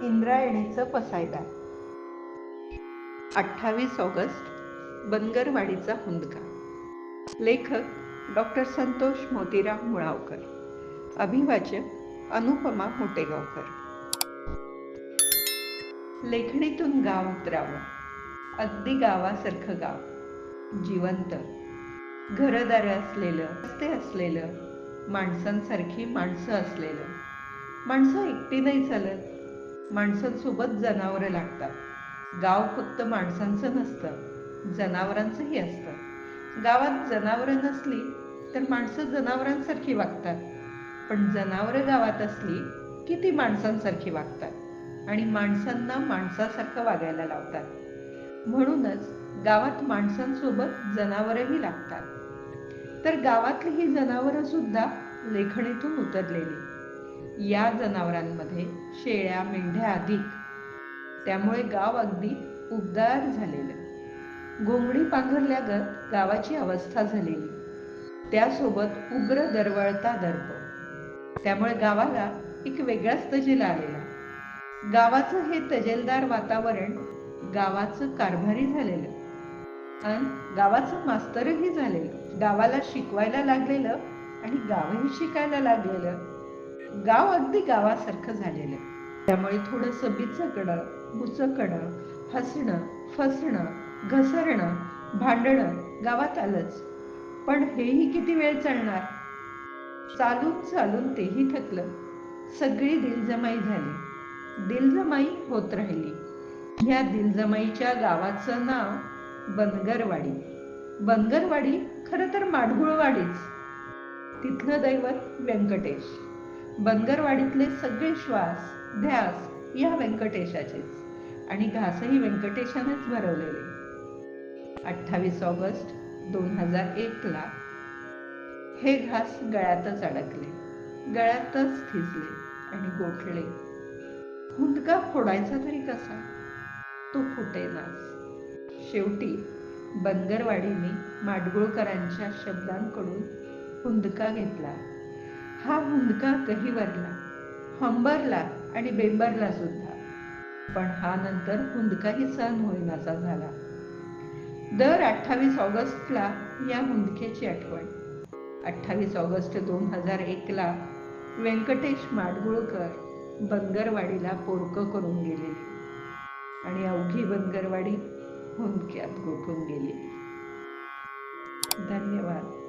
इंद्रायणीचं पसायदान अठ्ठावीस ऑगस्ट बनगरवाडीचा हुंदका. लेखक डॉक्टर संतोष मोतीराम मुळावकर. अभिवाचक अनुपमा मोटेगावकर लेखणीतून गाव उतरावं. अगदी गावासारखं गाव. जिवंत. घरदारे असलेलं रस्ते असलेलं माणसांसारखी माणसं असलेलं. माणसं एकटी नाही चालत. माणसांसोबत जनावरं लागतात. गाव फक्त माणसांचं नसतं जनावरांचंही असतं. गावात जनावरं नसली तर माणसं जनावरांसारखी वागतात. पण जनावरं गावात असली की ती माणसांसारखी वागतात आणि माणसांना माणसासारखं वागायला लावतात. म्हणूनच गावात माणसांसोबत जनावरंही लागतात. तर गावातली ही जनावरं सुद्धा लेखणीतून उतरलेली. या जनावरांमध्ये शेळ्या मेंढ्या अधिक त्यामुळे गाव अगदी उबदार झालेलं. घोंगडी पांघरल्यागत गावाची अवस्था झालेली. त्यासोबत उग्र दरवळता दर्प. त्यामुळे गावाला एक वेगळाच तजेला आलेला. गावाचं हे तजेलदार वातावरण गावाचं कारभारी झालेलं. आणि गावाचं मास्तरही झालेलं. गावाला शिकवायला लागलेलं आणि गावही शिकायला लागलेलं. गाव अगदी गावासारखं झालेलं त्यामुळे थोडंसं बिचकणं बुचकणं हसणं फसणं घसरणं भांडणं गावात आलंच. पण हेही किती वेळ चालणार? चालून चालून तेही थकलं. सगळी दिलजमाई झाली. दिलजमाई होत राहिली. ह्या दिलजमाईच्या गावाचं नाव बनगरवाडी बनगरवाडी खरं तर माडगुळवाडीच. तिथलं दैवत व्यंकटेश. बनगरवाडीतले सगळे श्वास ध्यास या व्यंकटेशाचेच. आणि घासही व्यंकटेशानेच भरवलेले. अठ्ठावीस ऑगस्ट दोन हजार एकला हे घास गळ्यातच अडकले. गळ्यातच थिजले आणि गोठले. हुंदका फोडायचा तरी कसा? तो फुटेनाच. शेवटी बनगरवाडीने माडगुळकरांच्या शब्दांकडून हुंदका घेतला. हा हुंदका गहिवरला हंबरला आणि बेंबरला सुद्धा. पण हा नंतर हुंदकाही सण होईनासा झाला. दर अठ्ठावीस ऑगस्टला या हुंदकेची आठवण. अठ्ठावीस ऑगस्ट दोन हजार एकला व्यंकटेश माडगुळकर बनगरवाडीला पोरकं करून गेले. आणि अवघी बनगरवाडी हुंदक्यात गोठून गेली. धन्यवाद.